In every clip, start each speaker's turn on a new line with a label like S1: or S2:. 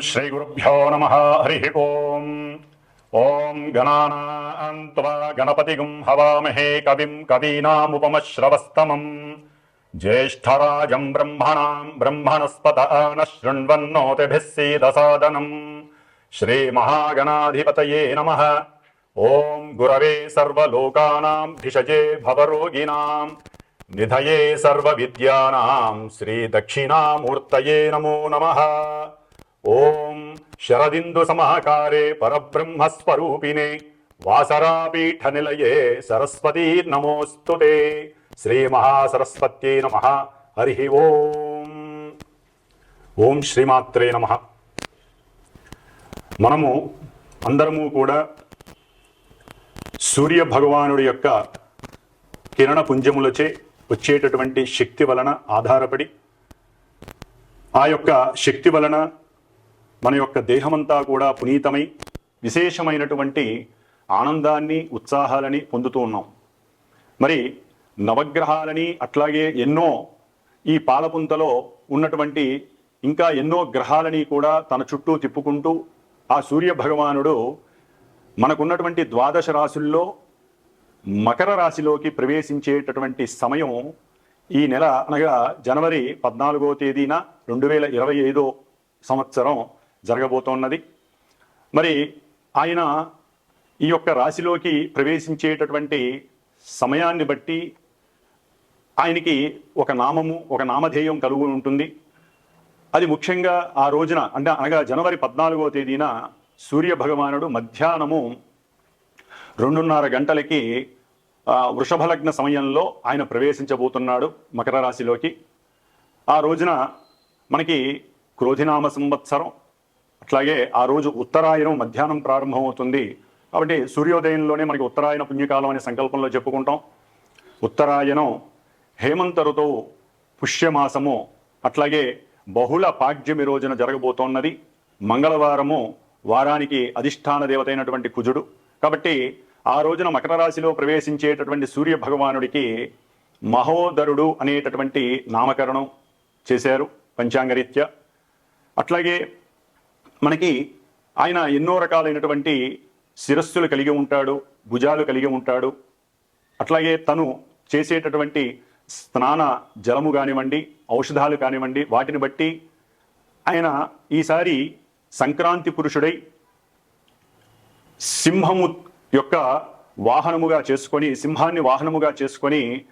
S1: श्रीगुरुभ्यो नमः हरिः ओम्। ॐ गणानान्त्वा गणपतिगुं हवामहे कविम् कवीनामुपमश्रवस्तमम्। ज्येष्ठराजम् ब्रह्मणाम् ब्रह्मणस्पत न शृण्वन्नोतिभिः सीदसादनम्। श्रीमहागणाधिपतये नमः। ॐ गुरवे सर्वलोकानाम् भिषजे भवरोगिणाम्। निधये सर्वविद्यानाम् श्रीदक्षिणामूर्तये नमो नमः। ఓం శరదిందు సమాకారే పరబ్రహ్మస్వరూపిణే వాసరాపీఠ నిలయే సరస్వతీ నమోస్తు శ్రీ మహాసరస్వత్యై నమ. హరి ఓం. ఓం శ్రీమాత్రే నమ. మనము అందరము కూడా సూర్య భగవానుడి యొక్క కిరణ పుంజములచే వచ్చేటటువంటి శక్తి వలన ఆధారపడి ఆ యొక్క శక్తి వలన మన యొక్క దేహమంతా కూడా పునీతమై విశేషమైనటువంటి ఆనందాన్ని ఉత్సాహాలని పొందుతూ ఉన్నాం. మరి నవగ్రహాలని అట్లాగే ఎన్నో ఈ పాలపుంతలో ఉన్నటువంటి ఇంకా ఎన్నో గ్రహాలని కూడా తన చుట్టూ తిప్పుకుంటూ ఆ సూర్య భగవానుడు మనకున్నటువంటి ద్వాదశ రాశుల్లో మకర రాశిలోకి ప్రవేశించేటటువంటి సమయం ఈ నెల అనగా జనవరి పద్నాలుగో తేదీన రెండు వేల ఇరవై ఐదో సంవత్సరం. జరగబోతోన్నది. మరి ఆయన ఈ యొక్క రాశిలోకి ప్రవేశించేటటువంటి సమయాన్ని బట్టి ఆయనకి ఒక నామము ఒక నామధేయం కలుగు ఉంటుంది. అది ముఖ్యంగా ఆ రోజున అంటే అనగా జనవరి పద్నాలుగో తేదీన సూర్య భగవానుడు మధ్యాహ్నము రెండున్నర గంటలకి వృషభలగ్న వృషభ లగ్న సమయంలో ఆయన ప్రవేశించబోతున్నాడు మకర రాశిలోకి. ఆ రోజున మనకి క్రోధినామ సంవత్సరం అట్లాగే ఆ రోజు ఉత్తరాయణం మధ్యాహ్నం ప్రారంభమవుతుంది. కాబట్టి సూర్యోదయంలోనే మనకి ఉత్తరాయణ పుణ్యకాలం అనే సంకల్పంలో చెప్పుకుంటాం. ఉత్తరాయణం హేమంత ఋతువు పుష్యమాసము అట్లాగే బహుళ పాడ్యమి రోజున జరగబోతోన్నది. మంగళవారము వారానికి అధిష్టాన దేవత అయినటువంటి కుజుడు. కాబట్టి ఆ రోజున మకర రాశిలో ప్రవేశించేటటువంటి సూర్య భగవానుడికి మహోదరుడు అనేటటువంటి నామకరణం చేశారు పంచాంగరీత్యా. అట్లాగే మనకి ఆయన ఎన్నో రకాలైనటువంటి శిరస్సులు కలిగి ఉంటాడు భుజాలు కలిగి ఉంటాడు. అట్లాగే తను చేసేటటువంటి స్నాన జలము కానివ్వండి ఔషధాలు కానివ్వండి వాటిని బట్టి ఆయన ఈసారి సంక్రాంతి పురుషుడై సింహము యొక్క వాహనముగా చేసుకొని సింహాన్ని వాహనముగా చేసుకొని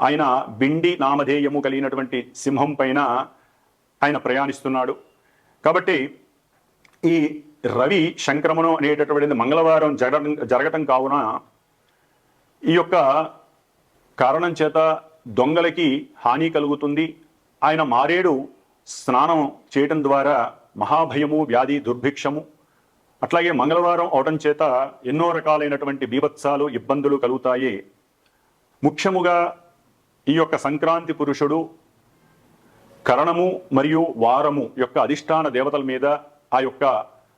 S1: ఆయన బిండి నామధేయము కలిగినటువంటి సింహం పైన ఆయన ప్రయాణిస్తున్నాడు. కాబట్టి ఈ రవి సంక్రమణం అనేటటువంటిది మంగళవారం జరగడం జరగటం కావున ఈ యొక్క కారణం చేత దొంగలకి హాని కలుగుతుంది. ఆయన మారేడు స్నానం చేయటం ద్వారా మహాభయము వ్యాధి దుర్భిక్షము అట్లాగే మంగళవారం అవటం చేత ఎన్నో రకాలైనటువంటి బీభత్సాలు ఇబ్బందులు కలుగుతాయి. ముఖ్యముగా ఈ యొక్క సంక్రాంతి పురుషుడు కరణము మరియు వారము యొక్క అధిష్టాన దేవతల మీద ఆ యొక్క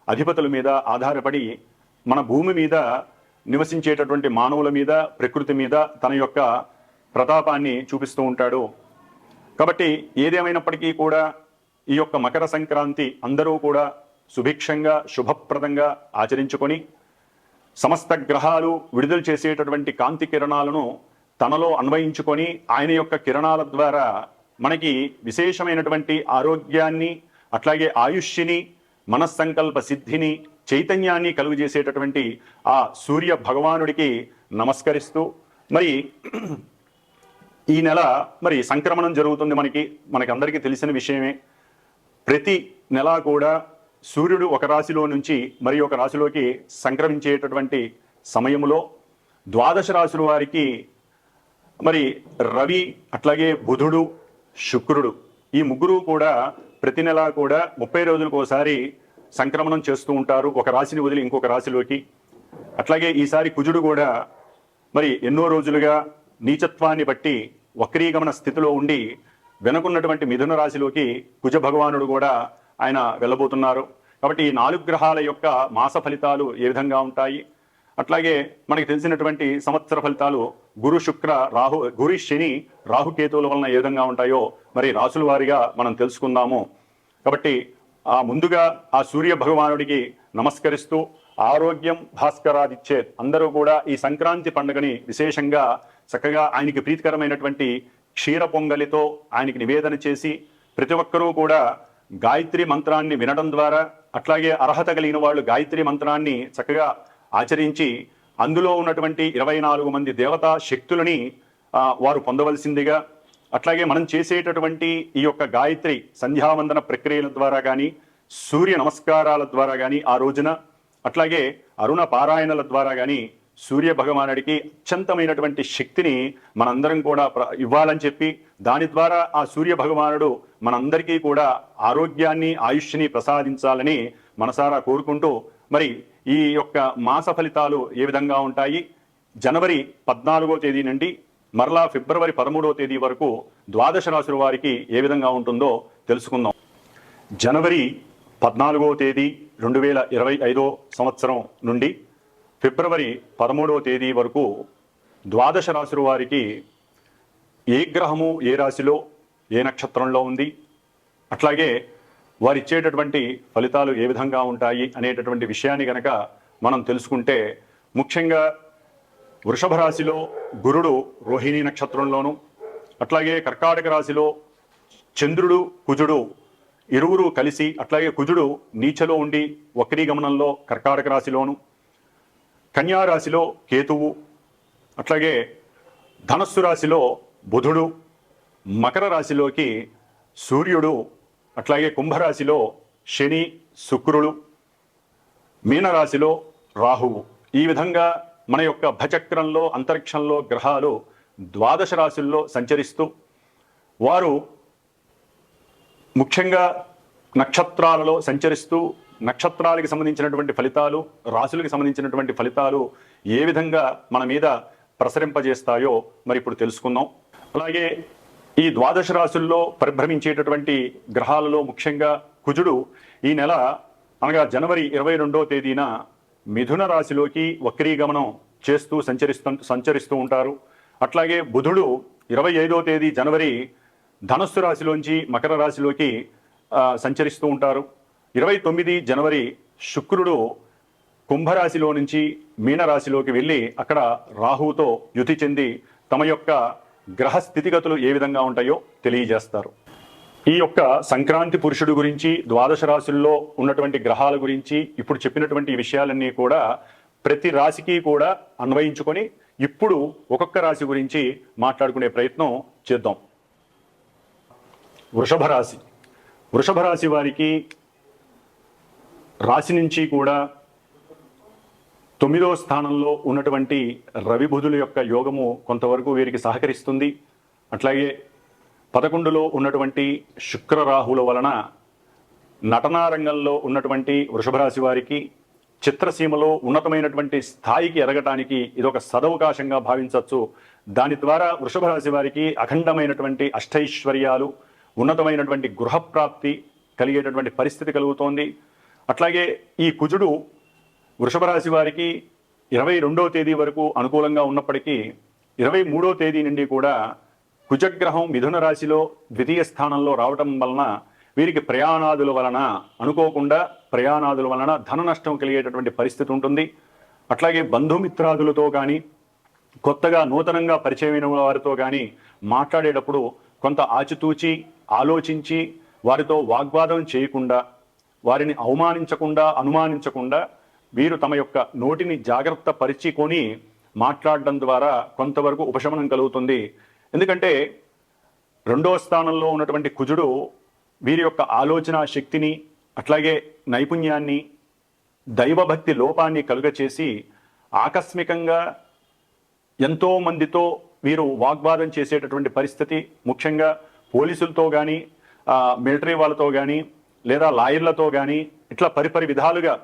S1: అధిపతుల మీద ఆధారపడి మన భూమి మీద నివసించేటటువంటి మానవుల మీద ప్రకృతి మీద తన యొక్క ప్రతాపాన్ని చూపిస్తూ ఉంటాడు. కాబట్టి ఏదేమైనప్పటికీ కూడా ఈ యొక్క మకర సంక్రాంతి అందరూ కూడా సుభిక్షంగా శుభప్రదంగా ఆచరించుకొని సమస్త గ్రహాలు విడుదల చేసేటటువంటి కాంతి కిరణాలను తనలో అన్వయించుకొని ఆయన యొక్క కిరణాల ద్వారా మనకి విశేషమైనటువంటి ఆరోగ్యాన్ని అట్లాగే ఆయుష్ని మనస్సంకల్ప సిద్ధిని చైతన్యాన్ని కలుగజేసేటటువంటి ఆ సూర్య భగవానుడికి నమస్కరిస్తూ మరి ఈ నెల మరి సంక్రమణం జరుగుతుంది మనకి మనకి అందరికీ తెలిసిన విషయమే. ప్రతి నెల కూడా సూర్యుడు ఒక రాశిలో నుంచి మరి ఒక రాశిలోకి సంక్రమించేటటువంటి సమయంలో ద్వాదశ రాశుల వారికి మరి రవి అట్లాగే బుధుడు శుక్రుడు ఈ ముగ్గురు కూడా ప్రతి నెలా కూడా ముప్పై రోజులకు ఒకసారి సంక్రమణం చేస్తూ ఉంటారు. ఒక రాశిని వదిలి ఇంకొక రాశిలోకి. అట్లాగే ఈసారి కుజుడు కూడా మరి ఎన్నో రోజులుగా నీచత్వాన్ని బట్టి వక్రీగమన స్థితిలో ఉండి వెనుకున్నటువంటి మిథున రాశిలోకి కుజ భగవానుడు కూడా ఆయన వెళ్ళబోతున్నారు. కాబట్టి ఈ నాలుగు గ్రహాల యొక్క మాస ఫలితాలు ఏ విధంగా ఉంటాయి? అట్లాగే మనకి తెలిసినటువంటి సంవత్సర ఫలితాలు గురు శుక్ర రాహు గురు శని రాహుకేతువుల వలన ఏ విధంగా ఉంటాయో మరి రాసుల వారిగా మనం తెలుసుకుందాము. కాబట్టి ఆ ముందుగా ఆ సూర్య భగవానుడికి నమస్కరిస్తూ ఆరోగ్యం భాస్కరాదిచ్చే అందరూ కూడా ఈ సంక్రాంతి పండుగని విశేషంగా చక్కగా ఆయనకి ప్రీతికరమైనటువంటి క్షీర పొంగలితో ఆయనకి నివేదన చేసి ప్రతి ఒక్కరూ కూడా గాయత్రి మంత్రాన్ని వినడం ద్వారా అట్లాగే అర్హత కలిగిన వాళ్ళు గాయత్రి మంత్రాన్ని చక్కగా ఆచరించి అందులో ఉన్నటువంటి ఇరవై నాలుగు మంది దేవతా శక్తులని వారు పొందవలసిందిగా అట్లాగే మనం చేసేటటువంటి ఈ యొక్క గాయత్రి సంధ్యావందన ప్రక్రియల ద్వారా కానీ సూర్య నమస్కారాల ద్వారా కానీ ఆ రోజున అట్లాగే అరుణ పారాయణల ద్వారా కానీ సూర్య భగవానుడికి అత్యంతమైనటువంటి శక్తిని మనందరం కూడా ప్ర- ఇవ్వాలని చెప్పి దాని ద్వారా ఆ సూర్య భగవానుడు మనందరికీ కూడా ఆరోగ్యాన్ని ఆయుష్ని ప్రసాదించాలని మనసారా కోరుకుంటూ మరి ఈ యొక్క మాస ఫలితాలు ఏ విధంగా ఉంటాయి? జనవరి పద్నాలుగో తేదీ నుండి మరలా ఫిబ్రవరి పదమూడవ తేదీ వరకు ద్వాదశ రాశుల వారికి ఏ విధంగా ఉంటుందో తెలుసుకుందాం. జనవరి పద్నాలుగో తేదీ రెండు వేల ఇరవై ఐదో సంవత్సరం నుండి ఫిబ్రవరి పదమూడవ తేదీ వరకు ద్వాదశ రాశుల వారికి ఏ గ్రహము ఏ రాశిలో ఏ నక్షత్రంలో ఉంది? అట్లాగే వారు ఇచ్చేటటువంటి ఫలితాలు ఏ విధంగా ఉంటాయి అనేటటువంటి విషయాన్ని గనక మనం తెలుసుకుంటే ముఖ్యంగా వృషభ రాశిలో గురుడు రోహిణి నక్షత్రంలోను అట్లాగే కర్కాటక రాశిలో చంద్రుడు కుజుడు ఇరువురు కలిసి అట్లాగే కుజుడు నీచలో ఉండి వక్రీ గమనంలో కర్కాటక రాశిలోను కన్యా రాశిలో కేతువు అట్లాగే ధనస్సు రాశిలో బుధుడు మకర రాశిలోకి సూర్యుడు అట్లాగే కుంభరాశిలో శని శుక్రుడు మీనరాశిలో రాహువు. ఈ విధంగా మన యొక్క భచక్రంలో అంతరిక్షంలో గ్రహాలు ద్వాదశ రాశుల్లో సంచరిస్తూ వారు ముఖ్యంగా నక్షత్రాలలో సంచరిస్తూ నక్షత్రాలకి సంబంధించినటువంటి ఫలితాలు రాశులకు సంబంధించినటువంటి ఫలితాలు ఏ విధంగా మన మీద ప్రసరింపజేస్తాయో మరి ఇప్పుడు తెలుసుకుందాం. అలాగే ఈ ద్వాదశ రాశుల్లో పరిభ్రమించేటటువంటి గ్రహాలలో ముఖ్యంగా కుజుడు ఈ నెల అనగా జనవరి ఇరవై రెండో తేదీన మిథున రాశిలోకి వక్రీగమనం చేస్తూ సంచరిస్తూ సంచరిస్తూ ఉంటారు. అట్లాగే బుధుడు ఇరవై ఐదో తేదీ జనవరి ధనస్సు రాశిలోంచి మకర రాశిలోకి సంచరిస్తూ ఉంటారు. ఇరవై తొమ్మిది జనవరి శుక్రుడు కుంభరాశిలో నుంచి మీనరాశిలోకి వెళ్ళి అక్కడ రాహువుతో యుతి చెంది తమ యొక్క గ్రహ స్థితిగతులు ఏ విధంగా ఉంటాయో తెలియజేస్తారు. ఈ యొక్క సంక్రాంతి పురుషుడు గురించి ద్వాదశ రాశుల్లో ఉన్నటువంటి గ్రహాల గురించి ఇప్పుడు చెప్పినటువంటి విషయాలన్నీ కూడా ప్రతి రాశికి కూడా అన్వయించుకొని ఇప్పుడు ఒక్కొక్క రాశి గురించి మాట్లాడుకునే ప్రయత్నం చేద్దాం. వృషభ రాశి. వృషభ రాశి వారికి రాశి నుంచి కూడా తొమ్మిదవ స్థానంలో ఉన్నటువంటి రవిబుధుల యొక్క యోగము కొంతవరకు వీరికి సహకరిస్తుంది. అట్లాగే పదకొండులో ఉన్నటువంటి శుక్రరాహుల వలన నటనా రంగంలో ఉన్నటువంటి వృషభరాశి వారికి చిత్రసీమలో ఉన్నతమైనటువంటి స్థాయికి ఎదగటానికి ఇదొక సదవకాశంగా భావించవచ్చు. దాని ద్వారా వృషభరాశి వారికి అఖండమైనటువంటి అష్టైశ్వర్యాలు ఉన్నతమైనటువంటి గృహప్రాప్తి కలిగేటటువంటి పరిస్థితి కలుగుతోంది. అట్లాగే ఈ కుజుడు వృషభ రాశి వారికి ఇరవై రెండో తేదీ వరకు అనుకూలంగా ఉన్నప్పటికీ ఇరవై మూడో తేదీ నుండి కూడా కుజగ్రహం మిథున రాశిలో ద్వితీయ స్థానంలో రావటం వలన వీరికి ప్రయాణాదుల వలన అనుకోకుండా ప్రయాణాదుల వలన ధన నష్టం కలిగేటటువంటి పరిస్థితి ఉంటుంది. అట్లాగే బంధుమిత్రాదులతో కానీ కొత్తగా నూతనంగా పరిచయమైన వారితో కానీ మాట్లాడేటప్పుడు కొంత ఆచితూచి ఆలోచించి వారితో వాగ్వాదం చేయకుండా వారిని అవమానించకుండా అనుమానించకుండా వీరు తమ యొక్క నోటిని జాగ్రత్త పరిచికొని మాట్లాడడం ద్వారా కొంతవరకు ఉపశమనం కలుగుతుంది. ఎందుకంటే రెండో స్థానంలో ఉన్నటువంటి కుజుడు వీరి యొక్క ఆలోచన శక్తిని అట్లాగే నైపుణ్యాన్ని దైవభక్తి లోపాన్ని కలుగచేసి ఆకస్మికంగా ఎంతో మందితో వీరు వాగ్వాదం చేసేటటువంటి పరిస్థితి ముఖ్యంగా పోలీసులతో కానీ మిలిటరీ వాళ్ళతో కానీ లేదా లాయర్లతో కానీ ఇట్లా పరిపరి విధాలుగా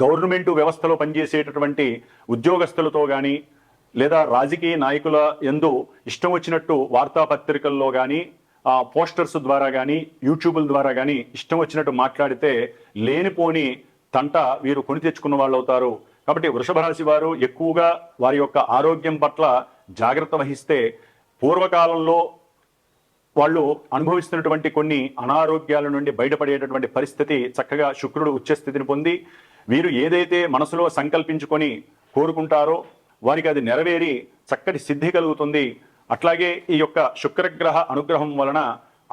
S1: గవర్నమెంట్ వ్యవస్థలో పనిచేసేటటువంటి ఉద్యోగస్తులతో కానీ లేదా రాజకీయ నాయకుల ఎందు ఇష్టం వచ్చినట్టు వార్తాపత్రికల్లో కానీ ఆ పోస్టర్స్ ద్వారా కానీ యూట్యూబ్ల ద్వారా కానీ ఇష్టం వచ్చినట్టు మాట్లాడితే లేనిపోని తంట వీరు కొని తెచ్చుకున్న వాళ్ళు అవుతారు కాబట్టి వృషభ రాశి వారు ఎక్కువగా వారి యొక్క ఆరోగ్యం పట్ల జాగ్రత్త వహిస్తే పూర్వకాలంలో వాళ్ళు అనుభవిస్తున్నటువంటి కొన్ని అనారోగ్యాల నుండి బయటపడేటటువంటి పరిస్థితి చక్కగా శుక్రుడు ఉచ్చస్థితిని పొంది వీరు ఏదైతే మనసులో సంకల్పించుకొని కోరుకుంటారో వారికి అది నెరవేరి చక్కటి సిద్ధి కలుగుతుంది. అట్లాగే ఈ యొక్క శుక్రగ్రహ అనుగ్రహం వలన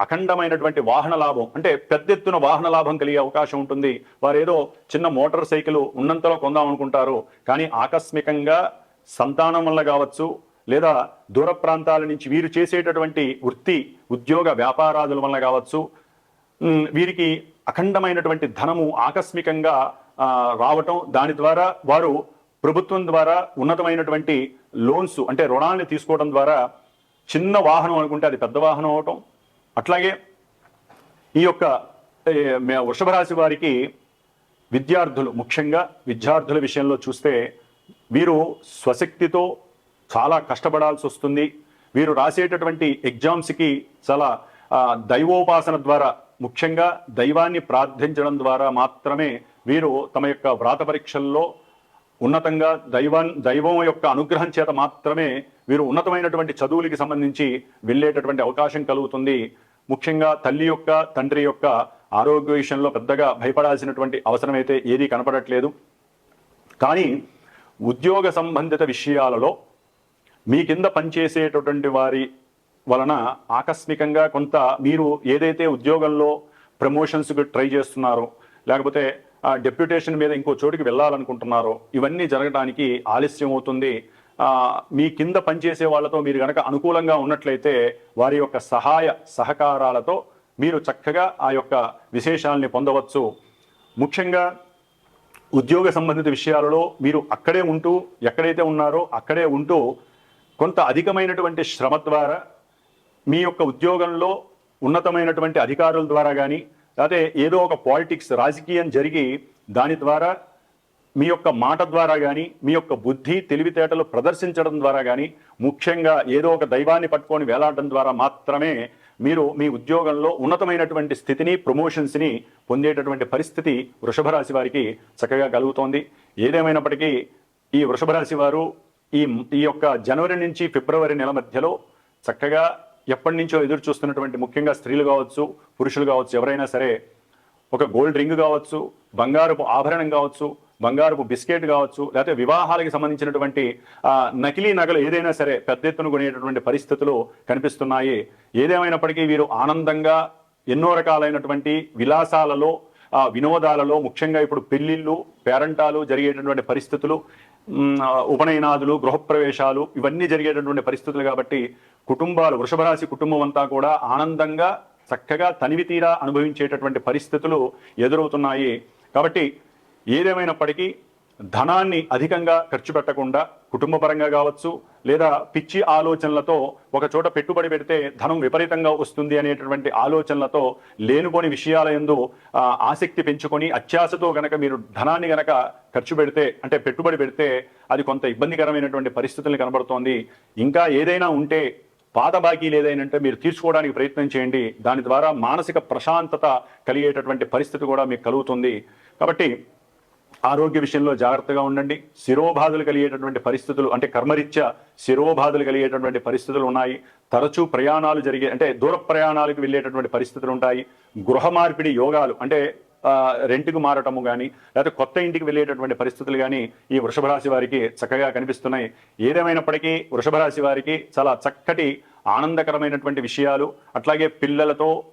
S1: అఖండమైనటువంటి వాహన లాభం అంటే పెద్ద ఎత్తున వాహన లాభం కలిగే అవకాశం ఉంటుంది. వారేదో చిన్న మోటార్ సైకిల్ ఉన్నంతలో కొందాం అనుకుంటారు కానీ ఆకస్మికంగా సంతానం వల్ల కావచ్చు లేదా దూర ప్రాంతాల నుంచి వీరు చేసేటటువంటి వృత్తి ఉద్యోగ వ్యాపారాదుల వల్ల కావచ్చు. వీరికి అఖండమైనటువంటి ధనము ఆకస్మికంగా రావటం దాని ద్వారా వారు ప్రభుత్వం ద్వారా ఉన్నతమైనటువంటి లోన్స్ అంటే రుణాన్ని తీసుకోవడం ద్వారా చిన్న వాహనం అనుకుంటే అది పెద్ద వాహనం అవటం. అట్లాగే ఈ యొక్క వృషభ రాశి వారికి విద్యార్థులు ముఖ్యంగా విద్యార్థుల విషయంలో చూస్తే వీరు స్వశక్తితో చాలా కష్టపడాల్సి వస్తుంది. వీరు రాసేటటువంటి ఎగ్జామ్స్కి చాలా దైవోపాసన ద్వారా ముఖ్యంగా దైవాన్ని ప్రార్థించడం ద్వారా మాత్రమే వీరు తమ యొక్క వ్రాత పరీక్షల్లో ఉన్నతంగా దైవం దైవం యొక్క అనుగ్రహం చేత మాత్రమే వీరు ఉన్నతమైనటువంటి చదువులకి సంబంధించి వెళ్ళేటటువంటి అవకాశం కలుగుతుంది. ముఖ్యంగా తల్లి యొక్క తండ్రి యొక్క ఆరోగ్య విషయంలో పెద్దగా భయపడాల్సినటువంటి అవసరం అయితే ఏదీ కనపడట్లేదు. కానీ ఉద్యోగ సంబంధిత విషయాలలో మీ కింద పనిచేసేటటువంటి వారి వలన ఆకస్మికంగా కొంత మీరు ఏదైతే ఉద్యోగంలో ప్రమోషన్స్కి ట్రై చేస్తున్నారో లేకపోతే డెప్యుటేషన్ మీద ఇంకో చోటికి వెళ్ళాలనుకుంటున్నారో ఇవన్నీ జరగడానికి ఆలస్యం అవుతుంది. మీ కింద పనిచేసే వాళ్ళతో మీరు గనక అనుకూలంగా ఉన్నట్లయితే వారి యొక్క సహాయ సహకారాలతో మీరు చక్కగా ఆ యొక్క విశేషాలని పొందవచ్చు. ముఖ్యంగా ఉద్యోగ సంబంధిత విషయాలలో మీరు అక్కడే ఉంటూ ఎక్కడైతే ఉన్నారో అక్కడే ఉంటూ కొంత అధికమైనటువంటి శ్రమ ద్వారా మీ యొక్క ఉద్యోగంలో ఉన్నతమైనటువంటి అధికారుల ద్వారా కానీ లేకపోతే ఏదో ఒక పాలిటిక్స్ రాజకీయం జరిగి దాని ద్వారా మీ యొక్క మాట ద్వారా కానీ మీ యొక్క బుద్ధి తెలివితేటలు ప్రదర్శించడం ద్వారా కానీ ముఖ్యంగా ఏదో ఒక దైవాన్ని పట్టుకొని వేలాడడం ద్వారా మాత్రమే మీరు మీ ఉద్యోగంలో ఉన్నతమైనటువంటి స్థితిని ప్రమోషన్స్ని పొందేటటువంటి పరిస్థితి వృషభ రాశి వారికి చక్కగా కలుగుతోంది. ఏదేమైనప్పటికీ ఈ వృషభ రాశి వారు ఈ ఈ యొక్క జనవరి నుంచి ఫిబ్రవరి నెల మధ్యలో చక్కగా ఎప్పటి నుంచో ఎదురు చూస్తున్నటువంటి ముఖ్యంగా స్త్రీలు కావచ్చు పురుషులు కావచ్చు ఎవరైనా సరే ఒక గోల్డ్ రింగ్ కావచ్చు బంగారపు ఆభరణం కావచ్చు బంగారపు బిస్కెట్ కావచ్చు లేకపోతే వివాహాలకు సంబంధించినటువంటి నకిలీ నగలు ఏదైనా సరే పెద్ద ఎత్తున కొనేటటువంటి పరిస్థితులు కనిపిస్తున్నాయి. ఏదేమైనప్పటికీ వీరు ఆనందంగా ఎన్నో రకాలైనటువంటి విలాసాలలో వినోదాలలో ముఖ్యంగా ఇప్పుడు పెళ్ళిళ్ళు పేరంటాలు జరిగేటటువంటి పరిస్థితులు ఉపనయనాదులు గృహప్రవేశాలు ఇవన్నీ జరిగేటటువంటి పరిస్థితులు కాబట్టి కుటుంబాలు వృషభరాశి కుటుంబం అంతా కూడా ఆనందంగా చక్కగా తనివి తీరా అనుభవించేటటువంటి పరిస్థితులు ఎదురవుతున్నాయి. కాబట్టి ఏదేమైనప్పటికీ ధనాన్ని అధికంగా ఖర్చు పెట్టకుండా కుటుంబపరంగా కావచ్చు లేదా పిచ్చి ఆలోచనలతో ఒక చోట పెట్టుబడి పెడితే ధనం విపరీతంగా వస్తుంది అనేటటువంటి ఆలోచనలతో లేనుకోని విషయాల ఎందు ఆసక్తి పెంచుకొని అత్యాశతో గనక మీరు ధనాన్ని గనక ఖర్చు పెడితే అంటే పెట్టుబడి పెడితే అది కొంత ఇబ్బందికరమైనటువంటి పరిస్థితులు కనబడుతోంది. ఇంకా ఏదైనా ఉంటే పాత బాకీలు ఏదైనా అంటే మీరు తీర్చుకోవడానికి ప్రయత్నం చేయండి. దాని ద్వారా మానసిక ప్రశాంతత కలిగేటటువంటి పరిస్థితి కూడా మీకు కలుగుతుంది. కాబట్టి ఆరోగ్య విషయంలో జాగ్రత్తగా ఉండండి. శిరోబాధలు కలిగేటటువంటి పరిస్థితులు అంటే కర్మరీత్యా శిరోబాధలు కలిగేటటువంటి పరిస్థితులు ఉన్నాయి. తరచూ ప్రయాణాలు జరిగే అంటే దూర ప్రయాణాలకు వెళ్ళేటటువంటి పరిస్థితులు ఉంటాయి. గృహ మార్పిడి యోగాలు అంటే రెంట్కు మారటము కానీ లేకపోతే కొత్త ఇంటికి వెళ్ళేటటువంటి పరిస్థితులు కానీ ఈ వృషభ రాశి వారికి చక్కగా కనిపిస్తున్నాయి. ఏదేమైనప్పటికీ వృషభ రాశి వారికి చాలా చక్కటి ఆనందకరమైనటువంటి విషయాలు అట్లాగే పిల్లలతో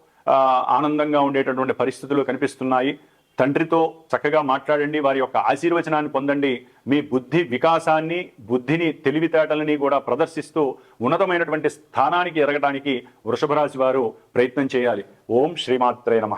S1: ఆనందంగా ఉండేటటువంటి పరిస్థితులు కనిపిస్తున్నాయి. తండ్రితో చక్కగా మాట్లాడండి వారి యొక్క ఆశీర్వచనాన్ని పొందండి. మీ బుద్ధి వికాసాన్ని బుద్ధిని తెలివితేటలని కూడా ప్రదర్శిస్తూ ఉన్నతమైనటువంటి స్థానానికి ఎరగడానికి వృషభరాశి వారు ప్రయత్నం చేయాలి. ఓం శ్రీమాత్రే నమ.